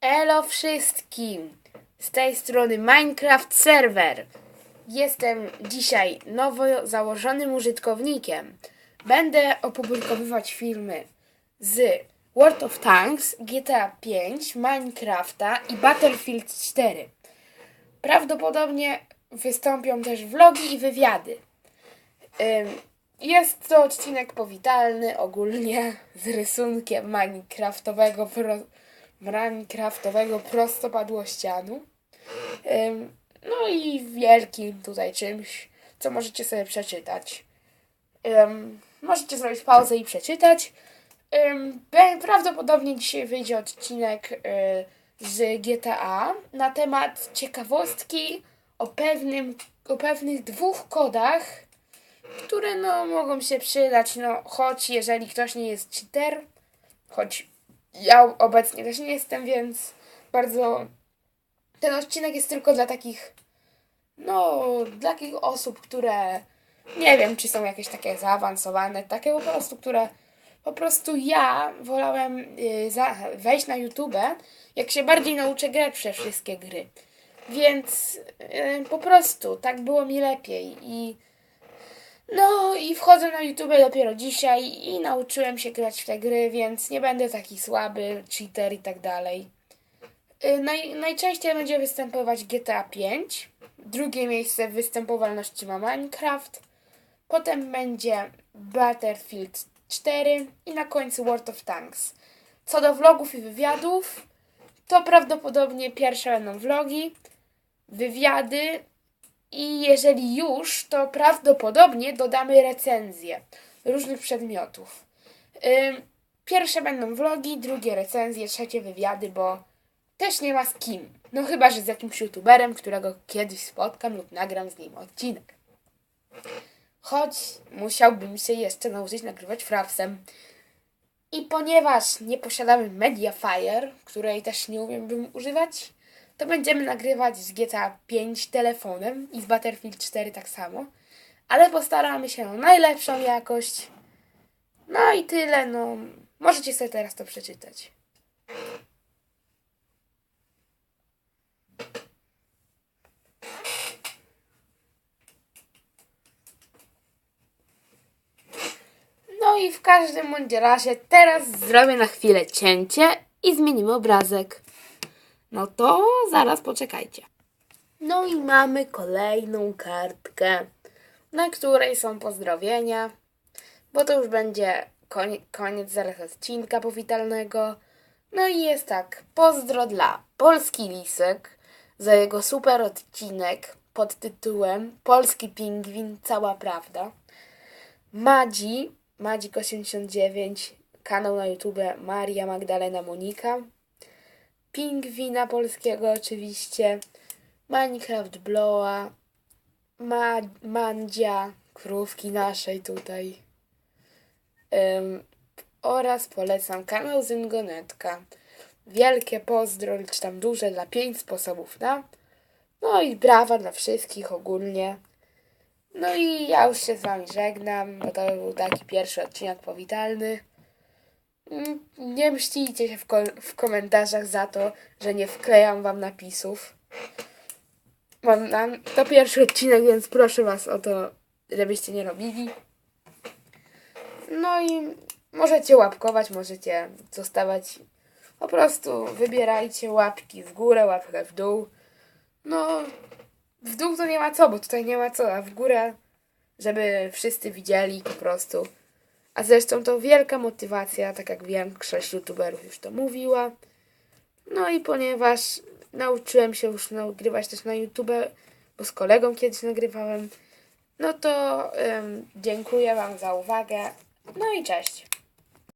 Elo wszystkim! Z tej strony Minecraft Server. Jestem dzisiaj nowo założonym użytkownikiem. Będę opublikowywać filmy z World of Tanks, GTA 5, Minecrafta i Battlefield 4. Prawdopodobnie wystąpią też vlogi i wywiady. Jest to odcinek powitalny ogólnie z rysunkiem Minecraftowego, pro, Minecraftowego prostopadłościanu. No i wielkim tutaj czymś, co możecie sobie przeczytać. Możecie zrobić pauzę i przeczytać. Prawdopodobnie dzisiaj wyjdzie odcinek y, z GTA na temat ciekawostki o pewnym, o pewnych dwóch kodach, które no mogą się przydać, no choć jeżeli ktoś nie jest cheater, choć ja obecnie też nie jestem, więc bardzo ten odcinek jest tylko dla takich no dla takich osób, które nie wiem, czy są jakieś takie zaawansowane, takie po prostu, które po prostu ja wolałem y, za, wejść na YouTube, jak się bardziej nauczę grać przez wszystkie gry. Więc y, po prostu tak było mi lepiej i no i wchodzę na YouTube dopiero dzisiaj i nauczyłem się grać w te gry, więc nie będę taki słaby, cheater i tak dalej. Y, Naj, najczęściej będzie występować GTA 5. Drugie miejsce w występowalności ma Minecraft. Potem będzie Battlefield 4 i na końcu World of Tanks. Co do vlogów i wywiadów, to prawdopodobnie pierwsze będą vlogi, wywiady i jeżeli już, to prawdopodobnie dodamy recenzje różnych przedmiotów. Pierwsze będą vlogi, drugie recenzje, trzecie wywiady, bo też nie ma z kim. No chyba, że z jakimś youtuberem, którego kiedyś spotkam lub nagram z nim odcinek. Choć musiałbym się jeszcze nauczyć nagrywać frapsem. I ponieważ nie posiadamy Mediafire, której też nie umiem bym używać, to będziemy nagrywać z GTA 5 telefonem i z Battlefield 4 tak samo. Ale postaramy się o najlepszą jakość. No i tyle, no. Możecie sobie teraz to przeczytać. No i w każdym bądź razie teraz zrobię na chwilę cięcie i zmienimy obrazek. No to zaraz poczekajcie. No i mamy kolejną kartkę, na której są pozdrowienia, bo to już będzie konie- koniec zaraz odcinka powitalnego. No i jest tak, pozdro dla Polski Lisek za jego super odcinek pod tytułem Polski Pingwin, cała prawda. Madzi, Madzik89, kanał na YouTube Maria Magdalena Monika. Pingwina polskiego oczywiście, Minecraft Bloa, Ma Mandzia, krówki naszej tutaj. Ym, oraz polecam kanał Zyngonetka. Wielkie pozdro, czy tam duże dla pięć sposobów na. No i brawa dla wszystkich ogólnie. No i ja już się z wami żegnam, bo to był taki pierwszy odcinek powitalny. Mm, Nie mścijcie się w, ko- w komentarzach za to, że nie wklejam wam napisów. Mam to pierwszy odcinek, więc proszę was o to, żebyście nie robili. No i możecie łapkować, możecie zostawać. Po prostu wybierajcie łapki w górę, łapkę w dół. No, w dół to nie ma co, bo tutaj nie ma co, a w górę, żeby wszyscy widzieli po prostu. A zresztą to wielka motywacja, tak jak większość youtuberów już to mówiła. No i ponieważ nauczyłem się już nagrywać też na YouTube, bo z kolegą kiedyś nagrywałem, no to dziękuję Wam za uwagę. No i cześć.